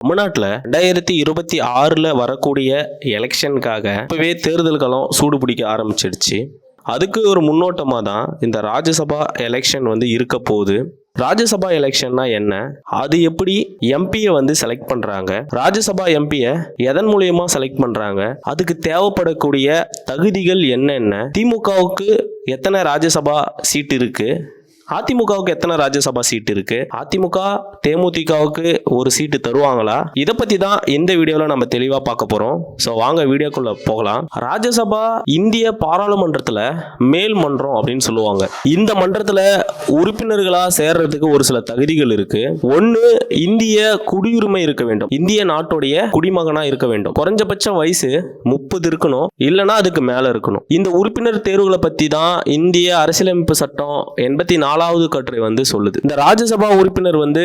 தமிழ்நாட்டில் ரெண்டாயிரத்தி இருபத்தி ஆறில் வரக்கூடிய எலெக்ஷனுக்காக இப்போவே தேர்தல்களும் சூடு பிடிக்க ஆரம்பிச்சிடுச்சு. அதுக்கு ஒரு முன்னோட்டமாக தான் இந்த ராஜ்யசபா எலெக்ஷன் வந்து இருக்க போகுது. ராஜ்யசபா எலெக்ஷன்னா என்ன? அது எப்படி எம்பியை வந்து செலக்ட் பண்ணுறாங்க ராஜ்யசபா எம்பியை எதன் மூலியமா செலக்ட் பண்ணுறாங்க அதுக்கு தேவைப்படக்கூடிய தகுதிகள் என்னென்ன? திமுகவுக்கு எத்தனை ராஜ்யசபா சீட் இருக்குது அதிமுகவுக்கு எத்தனை ராஜ்யசபா சீட் இருக்கு? அதிமுக தேமுதிகவுக்கு ஒரு சீட்டு தருவாங்களா? இதை பத்தி தான் இந்த வீடியோல நம்ம தெளிவா பார்க்க போறோம். ஸோ வாங்க வீடியோக்குள்ள போகலாம். ராஜ்யசபா இந்திய பாராளுமன்றத்துல மேல் மன்றம் அப்படின்னு சொல்லுவாங்க. இந்த மன்றத்துல உறுப்பினர்களா சேர்றதுக்கு ஒரு சில தகுதிகள் இருக்கு. ஒன்னு இந்திய குடியுரிமை இருக்க வேண்டும். இந்திய நாட்டுடைய குடிமகனா இருக்க வேண்டும். குறைஞ்சபட்ச வயசு முப்பது இருக்கணும். இல்லைன்னா அதுக்கு மேல இருக்கணும். இந்த உறுப்பினர் தேர்வுகளை பத்தி தான் இந்திய அரசியலமைப்பு சட்டம் எண்பத்தி நாலு நாலாவது கட்டுரை வந்து சொல்லுது. இந்த ராஜ்யசபா உறுப்பினர் வந்து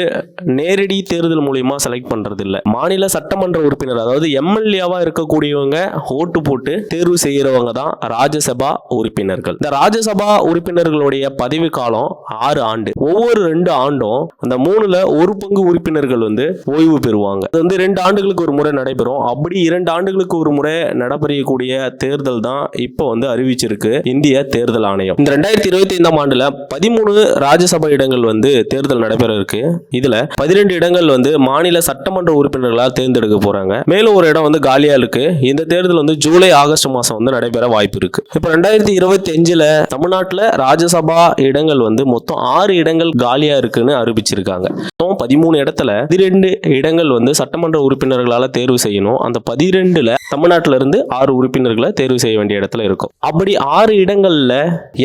நேரடி தேர்தல் மூலியமா செலக்ட் பண்றது இல்ல மாநில சட்டமன்ற உறுப்பினர் அதாவது எம்எல்ஏவா இருக்கக்கூடியவங்க ஓட்டு போட்டு தேர்வு செய்யறவங்க தான் ராஜ்யசபா உறுப்பினர்கள். இந்த ராஜ்யசபா உறுப்பினர்களுடைய பதவி காலம் ஆறு ஆண்டு. ஒவ்வொரு ரெண்டு ஆண்டும் அந்த மூணுல ஒரு பங்கு உறுப்பினர்கள் வந்து ஓய்வு பெறுவாங்க. அது வந்து ரெண்டு ஆண்டுகளுக்கு ஒரு முறை நடைபெறும். அப்படி இரண்டு ஆண்டுகளுக்கு ஒரு முறை நடைபெறக்கூடிய தேர்தல் தான் இப்போ வந்து அறிவிச்சிருக்கு இந்திய தேர்தல் ஆணையம். இந்த ரெண்டாயிரத்தி இருபத்தி ஐந்தாம் ஆண்டுல பதிமூணு ராஜ்யசபா இடங்கள் வந்து தேர்தல் நடைபெற இருக்கு இதுல பதினெண்டு இடங்கள் வந்து மாநில சட்டமன்ற உறுப்பினர்களால் தேர்ந்தெடுக்க போறாங்க. மேலும் ஒரு இடம் வந்து காலியா இருக்கு. இந்த தேர்தல் வந்து ஜூலை ஆகஸ்ட் மாசம் வந்து நடைபெற வாய்ப்பு இருக்கு. இப்போ ரெண்டாயிரத்தி இருபத்தி அஞ்சுல தமிழ்நாட்டில் ராஜ்யசபா இடங்கள் வந்து மொத்தம் ஆறு இடங்கள் காலியா இருக்குன்னு அறிவிச்சிருக்காங்க. மொத்தம் பதிமூணு இடத்துல பதிரெண்டு இடங்கள் வந்து சட்டமன்ற உறுப்பினர்களால தேர்வு செய்யணும். அந்த பதிரெண்டுல தமிழ்நாட்டில இருந்து ஆறு உறுப்பினர்களை தேர்வு செய்ய வேண்டிய இடத்துல இருக்கும். அப்படி ஆறு இடங்கள்ல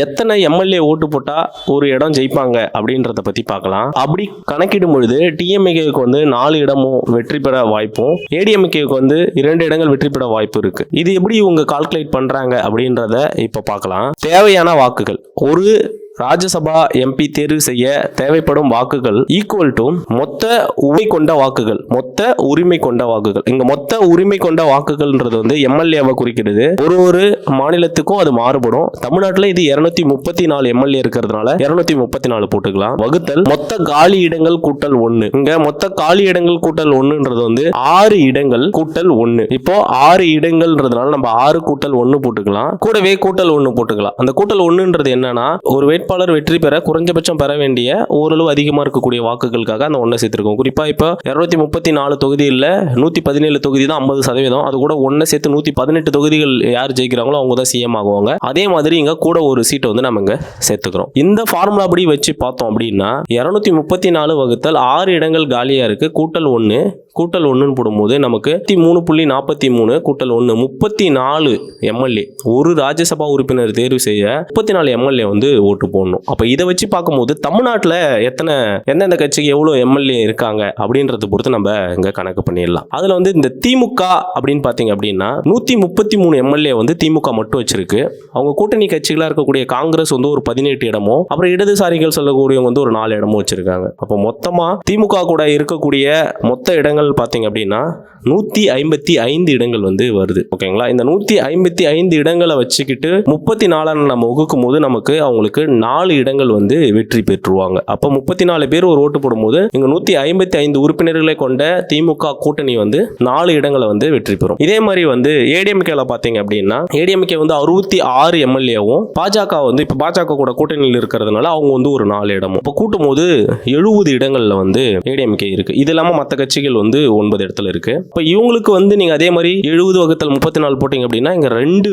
எத்தனை எம்எல்ஏ ஓட்டு போட்டா ஒரு இடம் ஜெயிப்பாங்க அப்படின்றத பத்தி பார்க்கலாம். அப்படி கணக்கிடும் பொழுது டிஎம்ஏகேவுக்கு வந்து நாலு இடமும் வெற்றி பெற வாய்ப்பும் ஏடிஎம்கேக்கு வந்து இரண்டு இடங்கள் வெற்றி பெற வாய்ப்பு இருக்கு. இது எப்படி இவங்க கால்குலேட் பண்றாங்க அப்படின்றத இப்ப பார்க்கலாம். தேவையான வாக்குகள். ஒரு ராஜ்யசபா எம்பி தேர்வு செய்ய தேவைப்படும் வாக்குகள் ஈக்குவல் டு மொத்த உரிமை கொண்ட வாக்குகள் மொத்த உரிமை கொண்ட வாக்குகள். இங்க மொத்த உரிமை கொண்ட வாக்குகள்ன்றது வந்து எம்எல்ஏவை குறிக்கிறது. ஒரு ஒரு மாநிலத்துக்கும் அது மாறுபடும். தமிழ்நாட்டில் இது இருநூத்தி முப்பத்தி நாலு எம்எல்ஏ இருக்கிறதுனால இருநூத்தி முப்பத்தி நாலு போட்டுக்கலாம். வகுத்தல் மொத்த காலி இடங்கள் கூட்டல் ஒன்னு. இங்க மொத்த காலி இடங்கள் கூட்டல் ஒன்னுன்றது வந்து ஆறு இடங்கள் கூட்டல் ஒன்னு. இப்போ ஆறு இடங்கள்ன்றதுனால நம்ம ஆறு கூட்டல் ஒன்னு போட்டுக்கலாம். கூடவே கூட்டல் ஒன்னு போட்டுக்கலாம். அந்த கூட்டல் ஒன்னுன்றது என்னன்னா ஒரு வேட்பாளர் வெற்றி பெற குறைஞ்சபட்சம் பெற வேண்டிய ஓரளவு அதிகமாக இருக்கக்கூடிய வாக்குகளுக்காக அந்த ஒன்றை சேர்த்துருக்கோம். குறிப்பாக இப்போ இரநூத்தி முப்பத்தி நாலு தொகுதியில் நூற்றி பதினேழு தொகுதி தான் ஐம்பது சதவீதம். அது கூட ஒன்றை சேர்த்து நூற்றி பதினெட்டு தொகுதிகள் யார் ஜெயிக்கிறாங்களோ அவங்க தான் சிஎம் ஆகுவாங்க. அதே மாதிரி இங்கே கூட ஒரு சீட்டை வந்து நம்ம இங்கே சேர்த்துக்கிறோம். இந்த ஃபார்முலா படி வச்சு பார்த்தோம் அப்படின்னா இரநூத்தி முப்பத்தி நாலு வகுத்தல் ஆறு இடங்கள் காலியாக இருக்குது கூட்டல் ஒன்று கூட்டல் ஒன்றுன்னு போடும்போது நமக்கு முப்பத்தி மூணு புள்ளி நாற்பத்தி மூணு கூட்டல் ஒன்று முப்பத்தி நாலு எம்எல்ஏ. ஒரு ராஜ்யசபா உறுப்பினர் தேர்வு செய்ய முப்பத்தி நாலு எம்எல்ஏ வந்து ஓட்டு போடணும். அப்போ இதை வச்சு பார்க்கும்போது தமிழ்நாட்டில் எத்தனை எந்தெந்த கட்சிக்கு எவ்வளோ எம்எல்ஏ இருக்காங்க அப்படின்றத பொறுத்து நம்ம இங்கே கணக்கு பண்ணிடலாம். அதில் வந்து இந்த திமுக அப்படின்னு பார்த்தீங்க அப்படின்னா நூற்றி முப்பத்தி மூணு எம்எல்ஏ வந்து திமுக மட்டும் வச்சிருக்கு. அவங்க கூட்டணி கட்சிகளாக இருக்கக்கூடிய காங்கிரஸ் வந்து ஒரு பதினெட்டு இடமோ அப்புறம் இடதுசாரிகள் சொல்லக்கூடியவங்க வந்து ஒரு நாலு இடமும் வச்சிருக்காங்க. அப்போ மொத்தமாக திமுக கூட இருக்கக்கூடிய மொத்த இடங்கள் பார்த்தீங்க அப்படின்னா நூற்றி ஐம்பத்தி ஐந்து இடங்கள் வந்து வருது. ஓகேங்களா? இந்த நூற்றி ஐம்பத்தி ஐந்து இடங்களை வச்சுக்கிட்டு முப்பத்தி நாலாம் நம்ம வகுக்கும் போது நமக்கு அவங்களுக்கு நாலு இடங்கள் வந்து வெற்றி பெற்றுருவாங்க. அப்போ முப்பத்தி நாலு பேர் ஒரு ஓட்டு போடும்போது இங்கே நூற்றி ஐம்பத்தி ஐந்து உறுப்பினர்களை கொண்ட திமுக கூட்டணி வந்து நாலு இடங்களை வந்து வெற்றி பெறும். இதே மாதிரி வந்து ஏடிஎம்கேல பார்த்தீங்க அப்படின்னா ஏடிஎம்கே வந்து அறுபத்தி ஆறு எம்எல்ஏவும் பாஜக வந்து இப்போ பாஜக கூட கூட்டணியில் இருக்கிறதுனால அவங்க வந்து ஒரு நாலு இடமும். இப்போ கூட்டும் போது எழுபது இடங்களில் வந்து ஏடிஎம்கே இருக்கு. இது இல்லாமல் மற்ற கட்சிகள் வந்து வந்து ஒன்பது இடத்துல இருக்கு. இப்போ இவங்களுக்கு வந்து நீங்க அதே மாதிரி எழுபது வகுத்தல் முப்பத்தி நாலு போட்டீங்க அப்படின்னா இங்க ரெண்டு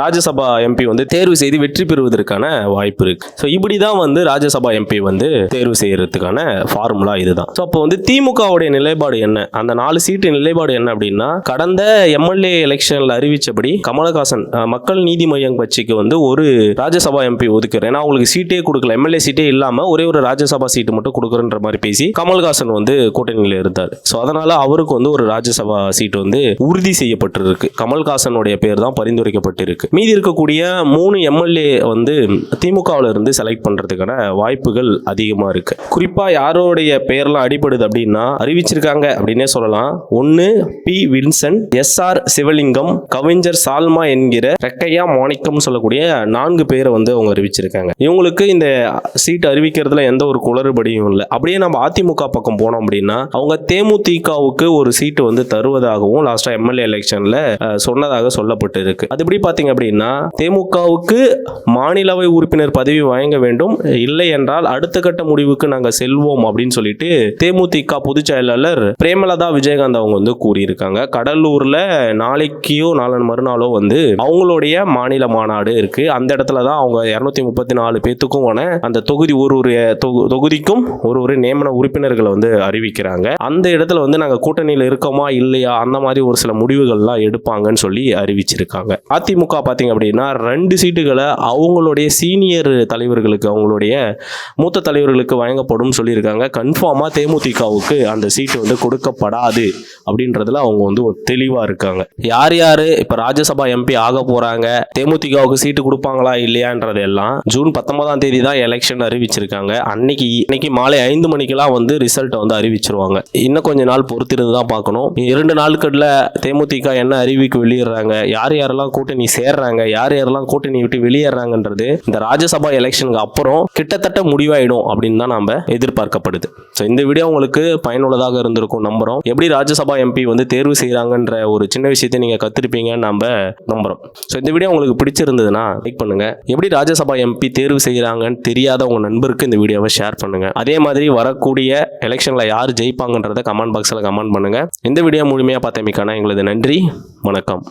ராஜ்யசபா எம்பி வந்து தேர்வு செய்து வெற்றி பெறுவதற்கான வாய்ப்பு இருக்கு. ஸோ இப்படி தான் வந்து ராஜ்யசபா எம்பி வந்து தேர்வு செய்யறதுக்கான ஃபார்முலா இதுதான். ஸோ அப்போ வந்து திமுகவுடைய நிலைப்பாடு என்ன? அந்த நாலு சீட்டு நிலைப்பாடு என்ன அப்படின்னா கடந்த எம்எல்ஏ எலெக்ஷன்ல அறிவிச்சபடி கமலஹாசன் மக்கள் நீதி மையம் கட்சிக்கு வந்து ஒரு ராஜ்யசபா எம்பி ஒதுக்குறேன். ஏன்னா அவங்களுக்கு சீட்டே கொடுக்கல. எம்எல்ஏ சீட்டே இல்லாம ஒரே ஒரு ராஜ்யசபா சீட்டு மட்டும் கொடுக்குறன்ற மாதிரி பேசி கமல்ஹாசன் வந்து கூட்டணியில் இருந்தார். ஸோ அதனால அவருக்கு வந்து ஒரு ராஜ்யசபா சீட் வந்து உறுதி செய்யப்பட்டிருக்கு. கமல்ஹாசனுடைய பேர் தான் பரிந்துரைக்கப்பட்டிருக்கு. மீதி இருக்கக்கூடிய மூணு எம்எல்ஏ வந்து திமுகவில் இருந்து செலக்ட் பண்றதுக்கான வாய்ப்புகள் அதிகமா இருக்கு. குறிப்பா யாரோடைய பெயர்லாம் அடிபடுது அப்படின்னா அறிவிச்சிருக்காங்க அப்படின்னே சொல்லலாம். ஒன்னு P Vinson S R Sivalingam கவிஞர் சால்மா என்கிற ரெக்கையா மாணிக்கம் சொல்லக்கூடிய நான்கு பேரை வந்து அவங்க அறிவிச்சிருக்காங்க. இவங்களுக்கு இந்த சீட் அறிவிக்கிறதுல எந்த ஒரு குளறுபடியும் இல்லை. அப்படியே நம்ம அதிமுக பக்கம் போனோம் அப்படின்னா அவங்க தேமுதிக திமுகவுக்கு ஒரு சீட்டு வந்து தருவதாகவும் லாஸ்டா எம்எல்ஏ எலெக்ஷன்ல சொன்னதாக சொல்லப்பட்டு இருக்கு அது எப்படி பாத்தீங்க அப்படின்னா தேமுகவுக்கு மாநிலவை உறுப்பினர் பதவி வழங்க வேண்டும். இல்லை என்றால் அடுத்த கட்ட முடிவுக்கு நாங்க செல்வோம் அப்படின்னு சொல்லிட்டு தேமுதிக பொதுச் செயலாளர் பிரேமலதா விஜயகாந்த் அவங்க வந்து கூறியிருக்காங்க. கடலூர்ல நாளைக்கோ நாளன் மறுநாளோ வந்து அவங்களுடைய மாநில மாநாடு இருக்கு. அந்த இடத்துல தான் அவங்க இருநூத்தி முப்பத்தி நாலு பேத்துக்கும் அந்த தொகுதி ஒரு ஒரு தொகு- தொகுதிக்கும் ஒரு ஒரு நியமன உறுப்பினர்களை வந்து அறிவிக்கிறாங்க. அந்த இடத்துல வந்து நாங்கள் கூட்டணியில் இருக்கோமா இல்லையா அந்த மாதிரி ஒரு சில முடிவுகள்லாம் எடுப்பாங்கன்னு சொல்லி அறிவிச்சிருக்காங்க. அதிமுக பார்த்தீங்க அப்படின்னா ரெண்டு சீட்டுகளை அவங்களுடைய சீனியர் தலைவர்களுக்கு அவங்களுடைய மூத்த தலைவர்களுக்கு வழங்கப்படும் சொல்லியிருக்காங்க. கன்ஃபார்மாக தேமுதிகவுக்கு அந்த சீட்டு வந்து கொடுக்கப்படாது அப்படின்றதுல அவங்க வந்து தெளிவாக இருக்காங்க. யார் யார் இப்போ ராஜ்யசபா எம்பி ஆக போகிறாங்க தேமுதிகவுக்கு சீட்டு கொடுப்பாங்களா இல்லையான்றது எல்லாம் ஜூன் பத்தொன்பதாம் தேதி தான் எலெக்ஷன் அறிவிச்சிருக்காங்க. அன்னைக்கு இன்னைக்கு மாலை ஐந்து மணிக்கெல்லாம் வந்து ரிசல்ட்டை வந்து அறிவிச்சிருவாங்க. இன்னும் கொஞ்ச நாள் பொறுத்திருந்து தான் பார்க்கணும். இரண்டு நாட்களில் தேமுதிக என்ன அறிவிக்கு வெளியிடுறாங்க யார் யாரெல்லாம் கூட்டணி சேர்றாங்க? யார் யாரெல்லாம் கூட்டணி விட்டு வெளியேறாங்கன்றது இந்த ராஜ்யசபா எலெக்ஷனுக்கு அப்புறம் கிட்டத்தட்ட முடிவாயிடும் அப்படின்னு தான் நம்ம எதிர்பார்க்கப்படுது. ஸோ இந்த வீடியோ உங்களுக்கு பயனுள்ளதாக இருந்திருக்கும் நம்புறோம். எப்படி ராஜ்யசபா எம்பி வந்து தேர்வு செய்கிறாங்கன்ற ஒரு சின்ன விஷயத்தை நீங்கள் கத்திருப்பீங்கன்னு நம்ம நம்புறோம். ஸோ இந்த வீடியோ உங்களுக்கு பிடிச்சிருந்ததுன்னா லைக் பண்ணுங்க. எப்படி ராஜ்யசபா எம்பி தேர்வு செய்கிறாங்கன்னு தெரியாத உங்க நண்பருக்கு இந்த வீடியோவை ஷேர் பண்ணுங்க. அதே மாதிரி வரக்கூடிய எலெக்ஷனில் யார் ஜெயிப்பாங்கன்றதை கமெண்ட் பாக்ஸில் கமெண்ட் பண்ணுங்க. இந்த வீடியோ முழுமையாக பார்த்தமைக்கான எங்களது நன்றி. வணக்கம்.